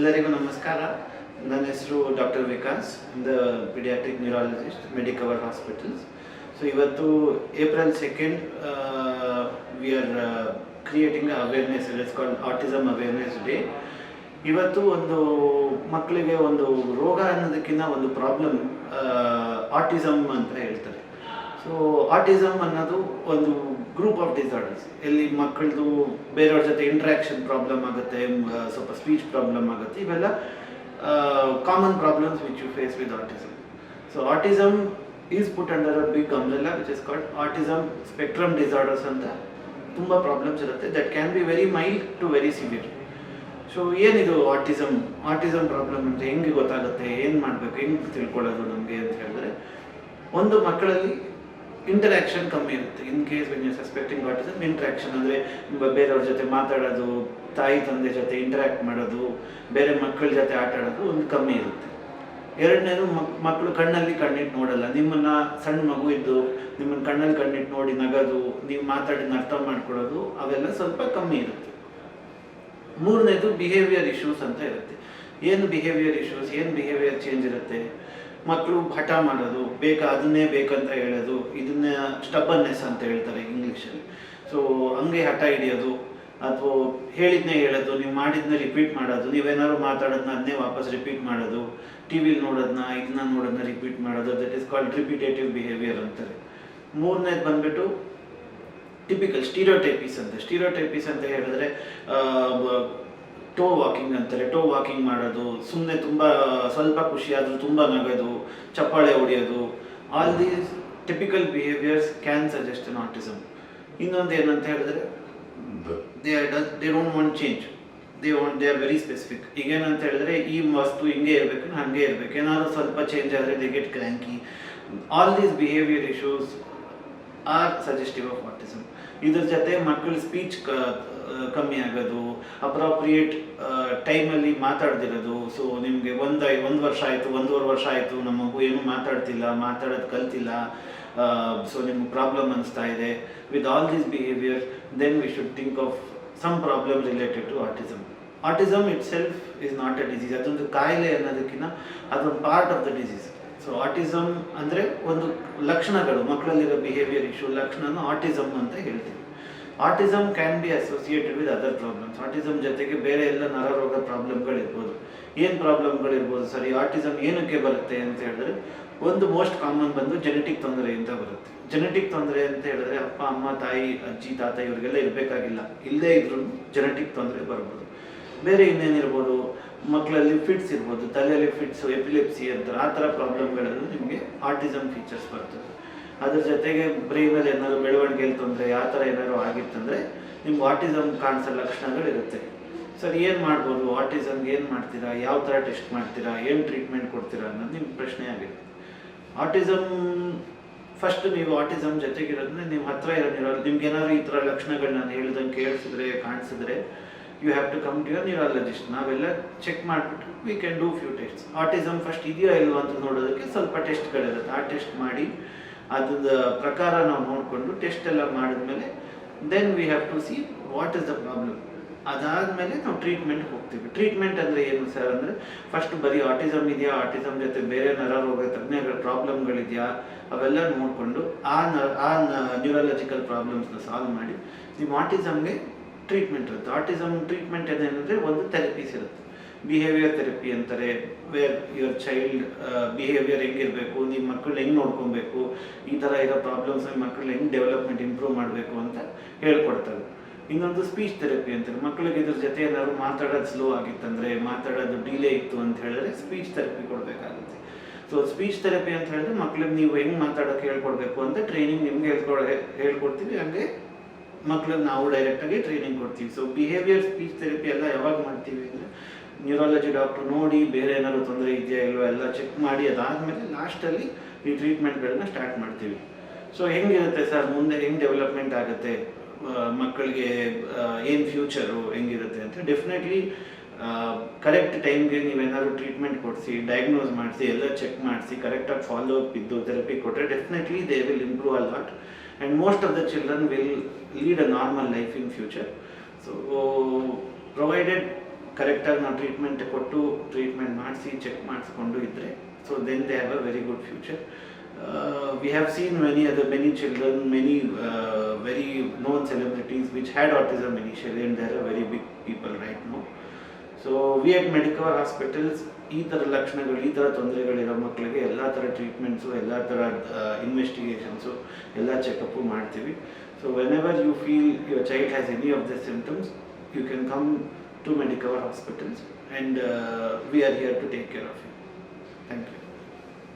ಎಲ್ಲರಿಗೂ ನಮಸ್ಕಾರ. ನನ್ನ ಹೆಸರು doctor Vikas. The pediatric neurologist Medicover hospitals so ಇವತ್ತು April second we are creating awareness it's called autism awareness day ಇವತ್ತು ಒಂದು ಮಕ್ಕಳಿಗೆ ಒಂದು ರೋಗ ಅನ್ನೋದಕ್ಕಿಂತ ಒಂದು ಪ್ರಾಬ್ಲಮ್ ಆರ್ಟಿಸಮ್ ಅಂತ ಹೇಳ್ತಾರೆ. ಸೊ ಆಟಿಸಮ್ ಅನ್ನೋದು ಒಂದು ಗ್ರೂಪ್ ಆಫ್ ಡಿಸಾರ್ಡರ್ಸ್ ಎಲ್ಲಿ ಮಕ್ಕಳದು ಬೇರೆಯವ್ರ ಜೊತೆ ಇಂಟ್ರಾಕ್ಷನ್ ಪ್ರಾಬ್ಲಮ್ ಆಗುತ್ತೆ ಸ್ವಲ್ಪ ಸ್ಪೀಚ್ ಪ್ರಾಬ್ಲಮ್ ಆಗುತ್ತೆ, ಇವೆಲ್ಲ common problems which you face with autism so autism is put under a big umbrella which is called autism spectrum disorders ಅಂತ ತುಂಬ ಪ್ರಾಬ್ಲಮ್ಸ್ ಇರುತ್ತೆ. That can be very mild to very severe so ಏನಿದು autism autism problem ಅಂತ ಹೆಂಗೆ ಗೊತ್ತಾಗುತ್ತೆ? ಏನು ಮಾಡಬೇಕು? ಹೆಂಗೆ ತಿಳ್ಕೊಳ್ಳೋದು ನಮಗೆ ಅಂತ ಹೇಳಿದ್ರೆ, ಒಂದು ಮಕ್ಕಳಲ್ಲಿ ಇಂಟರಾಕ್ಷನ್ ಕಮ್ಮಿ ಇರುತ್ತೆ. In case when you suspecting autism interaction ಅಂದರೆ ಬೇರೆಯವ್ರ ಜೊತೆ ಮಾತಾಡೋದು, ತಾಯಿ, ತಂದೆ ಜೊತೆ ಇಂಟರಾಕ್ಟ್ ಮಾಡೋದು, ಬೇರೆ ಮಕ್ಕಳ ಜೊತೆ ಆಟ ಆಡೋದು ಒಂದು ಕಮ್ಮಿ ಇರುತ್ತೆ. ಎರಡನೇದು ಮಕ್ ಮಕ್ಕಳು ಕಣ್ಣಲ್ಲಿ ಕಣ್ಣಿಟ್ಟು ನೋಡಲ್ಲ. ನಿಮ್ಮನ್ನ ಸಣ್ಣ ಮಗು ಇದ್ದು ನಿಮ್ಮನ್ನು ಕಣ್ಣಲ್ಲಿ ಕಣ್ಣಿಟ್ಟು ನೋಡಿ ನಗೋದು, ನೀವು ಮಾತಾಡಿದ ಅರ್ಥ ಮಾಡ್ಕೊಳ್ಳೋದು, ಅವೆಲ್ಲ ಸ್ವಲ್ಪ ಕಮ್ಮಿ ಇರುತ್ತೆ. ಮೂರನೇದು ಬಿಹೇವಿಯರ್ ಇಶ್ಯೂಸ್ ಅಂತ ಇರುತ್ತೆ. ಏನು ಬಿಹೇವಿಯರ್ ಇಶ್ಯೂಸ್ ಏನು ಬಿಹೇವಿಯರ್ ಚೇಂಜ್ ಇರುತ್ತೆ? ಮಕ್ಕಳು ಹಠ ಮಾಡೋದು, ಬೇಕಾ ಅದನ್ನೇ ಬೇಕಂತ ಹೇಳೋದು, ಇದನ್ನ ಸ್ಟಬ್ಬನ್ನೆಸ್ ಅಂತ ಹೇಳ್ತಾರೆ ಇಂಗ್ಲೀಷಲ್ಲಿ. ಸೊ ಹಂಗೆ ಹಠ ಹಿಡಿಯೋದು, ಅಥವಾ ಹೇಳಿದ್ನೇ ಹೇಳೋದು, ನೀವು ಮಾಡಿದ್ನ ರಿಪೀಟ್ ಮಾಡೋದು, ನೀವೇನಾದ್ರು ಮಾತಾಡೋದನ್ನ ಅದನ್ನೇ ವಾಪಸ್ ರಿಪೀಟ್ ಮಾಡೋದು ಟಿ ವಿಲಿ ನೋಡೋದನ್ನ ಇದನ್ನ ನೋಡೋದನ್ನ ರಿಪೀಟ್ ಮಾಡೋದು that is called repetitive behaviour ಅಂತಾರೆ. ಮೂರನೇದು ಬಂದ್ಬಿಟ್ಟು ಟಿಪಿಕಲ್ ಸ್ಟೀರಿಯೋಟೈಪೀಸ್ ಅಂತ. ಸ್ಟೀರಿಯೋಟೈಪೀಸ್ ಅಂತ ಹೇಳಿದ್ರೆ ಟೋ ವಾಕಿಂಗ್ ಅಂತಾರೆ. ಟೋ ವಾಕಿಂಗ್ ಮಾಡೋದು ಸುಮ್ಮನೆ ತುಂಬ ಸ್ವಲ್ಪ ಖುಷಿ ಆದರೂ ತುಂಬ ನಗೋದು ಚಪ್ಪಾಳೆ ಹೊಡೆಯೋದು all these typical behaviours can suggest an autism ಇನ್ನೊಂದು ಏನಂತ ಹೇಳಿದ್ರೆ they does they don't want change they want they are very specific ಈಗೇನಂತ ಹೇಳಿದ್ರೆ ಈ ವಸ್ತು ಹಿಂಗೆ ಇರಬೇಕು ಹಾಗೆ ಇರಬೇಕು. ಏನಾದರೂ ಸ್ವಲ್ಪ ಚೇಂಜ್ ಆದರೆ they get cranky all these behaviour issues are suggestive of autism ಇದ್ರ ಜೊತೆ ಮಕ್ಕಳ ಸ್ಪೀಚ್ ಕಮ್ಮಿ ಆಗೋದು ಅಪ್ರಾಪ್ರಿಯೇಟ್ ಟೈಮಲ್ಲಿ ಮಾತಾಡ್ದಿರೋದು. ಸೊ ನಿಮಗೆ ಒಂದು ಒಂದು ವರ್ಷ ಆಯಿತು, ಒಂದೂವರೆ ವರ್ಷ ಆಯಿತು ನಮ್ಮ ಮಗು ಏನೂ ಮಾತಾಡ್ತಿಲ್ಲ, ಮಾತಾಡೋದು ಕಲ್ತಿಲ್ಲ. ಸೊ ನಿಮ್ಗೆ ಪ್ರಾಬ್ಲಮ್ ಅನಿಸ್ತಾ ಇದೆ. With all these behaviour then we should think of some problem related to autism autism itself is not a disease ಅದೊಂದು ಕಾಯಿಲೆ ಅನ್ನೋದಕ್ಕಿಂತ ಅದೊಂದು part of the disease so autism ಅಂದರೆ ಒಂದು ಲಕ್ಷಣಗಳು, ಮಕ್ಕಳಲ್ಲಿರೋ ಬಿಹೇವಿಯರ್ ಇಶ್ಯೂ ಲಕ್ಷಣನ ಆಟಿಸಮ್ ಅಂತ ಹೇಳ್ತೀವಿ. Autism can be associated with other problems autism ಜೊತೆಗೆ ಬೇರೆ ಎಲ್ಲ ನರರೋಗ ಪ್ರಾಬ್ಲಮ್ಗಳಿರ್ಬೋದು ಏನು ಪ್ರಾಬ್ಲಮ್ಗಳಿರ್ಬೋದು ಸರಿ ಆಟಿಸಮ್ ಏನಕ್ಕೆ ಬರುತ್ತೆ ಅಂತ ಹೇಳಿದ್ರೆ, ಒಂದು ಮೋಸ್ಟ್ ಕಾಮನ್ ಬಂದು ಜೆನೆಟಿಕ್ ಅಂತ ಬರುತ್ತೆ. ಜೆನೆಟಿಕ್ ತೊಂದರೆ ಅಂತ ಹೇಳಿದ್ರೆ ಅಪ್ಪ, ಅಮ್ಮ, ತಾಯಿ, ಅಜ್ಜಿ, ತಾತ ಇವರಿಗೆಲ್ಲ ಇರಬೇಕಾಗಿಲ್ಲ. ಇಲ್ಲದೇ ಇದ್ರೂ ಜೆನೆಟಿಕ್ ತೊಂದರೆ ಬರ್ಬೋದು. ಬೇರೆ ಇನ್ನೇನಿರ್ಬೋದು? ಮಕ್ಕಳಲ್ಲಿ ಫಿಟ್ಸ್ ಇರ್ಬೋದು, ತಲೆಯಲ್ಲಿ ಫಿಟ್ಸ್ ಎಪಿಲೆಪ್ಸಿ ಅಂತಾರೆ. ಆ ಥರ ಪ್ರಾಬ್ಲಮ್ಗಳಲ್ಲಿ ನಿಮಗೆ ಆರ್ಟಿಸಮ್ ಫೀಚರ್ಸ್ ಬರ್ತದೆ. ಅದ್ರ ಜೊತೆಗೆ ಬ್ರೈನಲ್ಲಿ ಏನಾದ್ರು ಬೆಳವಣಿಗೆಯಲ್ಲಿ ತೊಂದರೆ, ಆ ಥರ ಏನಾದ್ರು ಆಗಿತ್ತಂದರೆ ನಿಮ್ಗೆ ಆರ್ಟಿಸಮ್ ಕಾಣಿಸೋ ಲಕ್ಷಣಗಳಿರುತ್ತೆ. ಸರ್, ಏನು ಮಾಡ್ಬೋದು? ಆಟಿಸಮ್ಗೆ ಏನು ಮಾಡ್ತೀರಾ? ಯಾವ ಥರ ಟೆಸ್ಟ್ ಮಾಡ್ತೀರಾ? ಏನು ಟ್ರೀಟ್ಮೆಂಟ್ ಕೊಡ್ತೀರಾ ಅನ್ನೋದು ನಿಮ್ಮ ಪ್ರಶ್ನೆ ಆಗಿದೆ ಆಟಿಸಮ್ ಫಸ್ಟ್ ನೀವು ಆಟಿಸಮ್ ಜೊತೆಗಿರೋದನ್ನ ನಿಮ್ಮ ಹತ್ರ ಇರೋ ನಿಮ್ಗೆ ಏನಾದ್ರು ಈ ಥರ ಲಕ್ಷಣಗಳು ನಾನು ಹೇಳ್ದಂಗೆ ಕೇಳಿಸಿದ್ರೆ, ಕಾಣಿಸಿದ್ರೆ you have to come to your neurologist ನಾವೆಲ್ಲ ಚೆಕ್ ಮಾಡಿಬಿಟ್ಟು we can do few test autism first ಇದೆಯೋ ಇಲ್ವೋ ಅಂತ ನೋಡೋದಕ್ಕೆ ಸ್ವಲ್ಪ ಟೆಸ್ಟ್ಗಳಿರುತ್ತೆ ಆ ಟೆಸ್ಟ್ ಮಾಡಿ ಅದ್ರ ಪ್ರಕಾರ ನಾವು ನೋಡಿಕೊಂಡು ಟೆಸ್ಟ್ ಎಲ್ಲ ಮಾಡಿದ್ಮೇಲೆ then we have to see what is the problem ಅದಾದಮೇಲೆ ನಾವು ಟ್ರೀಟ್ಮೆಂಟ್ ಹೋಗ್ತೀವಿ. ಟ್ರೀಟ್ಮೆಂಟ್ ಅಂದರೆ ಏನು ಸರ್ ಅಂದರೆ ಫಸ್ಟ್ ಬರೀ ಆಟಿಸಮ್ ಇದೆಯಾ? ಆಟಿಸಮ್ ಜೊತೆ ಬೇರೆ ನರರೋಗ ತಜ್ಞಗಳ ಪ್ರಾಬ್ಲಮ್ಗಳಿದೆಯಾ ಅವೆಲ್ಲ ನೋಡಿಕೊಂಡು ಆ ನ, ಆ ನ್ಯೂರಾಲಜಿಕಲ್ ಪ್ರಾಬ್ಲಮ್ಸ್ನ ಸಾಲ್ವ್ ಮಾಡಿ. ನಿಮ್ಮ ಆಟಿಸಮ್ಗೆ ಟ್ರೀಟ್ಮೆಂಟ್ ಇರುತ್ತೆ. ಆರ್ಟಿಸಮ್ ಟ್ರೀಟ್ಮೆಂಟ್ ಏನಂದರೆ ಒಂದು ಥೆರಪೀಸ್ ಇರುತ್ತೆ. ಬಿಹೇವಿಯರ್ ಥೆರಪಿ ಅಂತಾರೆ ವೇರ್ ಯುವರ್ ಚೈಲ್ಡ್ ಬಿಹೇವಿಯರ್ ಹೆಂಗಿರಬೇಕು ನಿಮ್ಮ ಮಕ್ಕಳು ಹೆಂಗೆ ನೋಡ್ಕೊಬೇಕು, ಈ ಥರ ಇರೋ ಪ್ರಾಬ್ಲಮ್ಸ್ ಮಕ್ಕಳು ಹೆಂಗೆ ಡೆವಲಪ್ಮೆಂಟ್ ಇಂಪ್ರೂವ್ ಮಾಡಬೇಕು ಅಂತ ಹೇಳ್ಕೊಡ್ತಾರೆ. ಇನ್ನೊಂದು ಸ್ಪೀಚ್ ಥೆರಪಿ ಅಂತಾರೆ. ಮಕ್ಕಳಿಗೆ ಇದ್ರ ಜೊತೆ ಏನಾದ್ರು ಮಾತಾಡೋದು ಸ್ಲೋ ಆಗಿತ್ತಂದರೆ, ಮಾತಾಡೋದು ಡಿಲೇ ಇತ್ತು ಅಂತ ಹೇಳಿದ್ರೆ ಸ್ಪೀಚ್ ಥೆರಪಿ ಕೊಡಬೇಕಾಗುತ್ತೆ. ಸೊ ಸ್ಪೀಚ್ ಥೆರಪಿ ಅಂತ ಹೇಳಿದ್ರೆ ಮಕ್ಳಿಗೆ ನೀವು ಹೆಂಗೆ ಮಾತಾಡೋಕೆ ಹೇಳ್ಕೊಡ್ಬೇಕು ಅಂತ ಟ್ರೈನಿಂಗ್ ನಿಮಗೆ ಹೇಳ್ಕೊಡ ಹೇಳ್ಕೊಡ್ತೀವಿ ಹಂಗೆ ಮಕ್ಳಿಗೆ ನಾವು ಡೈರೆಕ್ಟಾಗಿ ಟ್ರೈನಿಂಗ್ ಕೊಡ್ತೀವಿ. ಸೊ ಬಿಹೇವಿಯರ್ ಸ್ಪೀಚ್ ಥೆರಪಿ ಎಲ್ಲ ಯಾವಾಗ ಮಾಡ್ತೀವಿ ಅಂದರೆ ನ್ಯೂರಾಲಜಿ ಡಾಕ್ಟ್ರು ನೋಡಿ ಬೇರೆ ಏನಾದ್ರು ತೊಂದರೆ ಇದೆಯಾ ಇಲ್ವೋ ಎಲ್ಲ ಚೆಕ್ ಮಾಡಿ ಅದಾದಮೇಲೆ ಲಾಸ್ಟಲ್ಲಿ ಈ ಟ್ರೀಟ್ಮೆಂಟ್ಗಳನ್ನ ಸ್ಟಾರ್ಟ್ ಮಾಡ್ತೀವಿ. ಸೊ ಹೆಂಗಿರುತ್ತೆ ಸರ್ ಮುಂದೆ ಹೆಂಗೆ ಡೆವಲಪ್ಮೆಂಟ್ ಆಗುತ್ತೆ? ಮಕ್ಕಳಿಗೆ ಏನು ಫ್ಯೂಚರು ಹೆಂಗಿರುತ್ತೆ ಅಂತ? ಡೆಫಿನೆಟ್ಲಿ ಕರೆಕ್ಟ್ ಟೈಮ್ಗೆ ನೀವೇನಾದ್ರು ಟ್ರೀಟ್ಮೆಂಟ್ ಕೊಡಿಸಿ ಡಯಾಗ್ನೋಸ್ ಮಾಡಿಸಿ, ಎಲ್ಲ ಚೆಕ್ ಮಾಡಿಸಿ ಕರೆಕ್ಟಾಗಿ ಫಾಲೋ ಅಪ್ ಇದ್ದು ಥೆರಪಿ ಕೊಟ್ಟರೆ definitely they will improve a lot and most of the children will lead a normal life in future so provided ಕರೆಕ್ಟಾಗಿ ನಾವು ಟ್ರೀಟ್ಮೆಂಟ್ ಕೊಟ್ಟು ಟ್ರೀಟ್ಮೆಂಟ್ ಮಾಡಿಸಿ ಚೆಕ್ ಮಾಡಿಸ್ಕೊಂಡು ಇದ್ದರೆ so then they have a very good future we have seen many other many children many very known celebrities which had autism initially and there are very big people right so we at Medicover hospitals ಈ ಥರ ಲಕ್ಷಣಗಳು, ಈ ಥರ ತೊಂದರೆಗಳಿರೋ ಮಕ್ಕಳಿಗೆ ಎಲ್ಲ ಥರ treatments ಎಲ್ಲ ಥರ ಇನ್ವೆಸ್ಟಿಗೇಷನ್ಸು ಎಲ್ಲ ಚೆಕಪ್ಪು ಮಾಡ್ತೀವಿ. So whenever you feel your child has any of the symptoms you can come to Medicover hospitals and we are here to take care of you thank you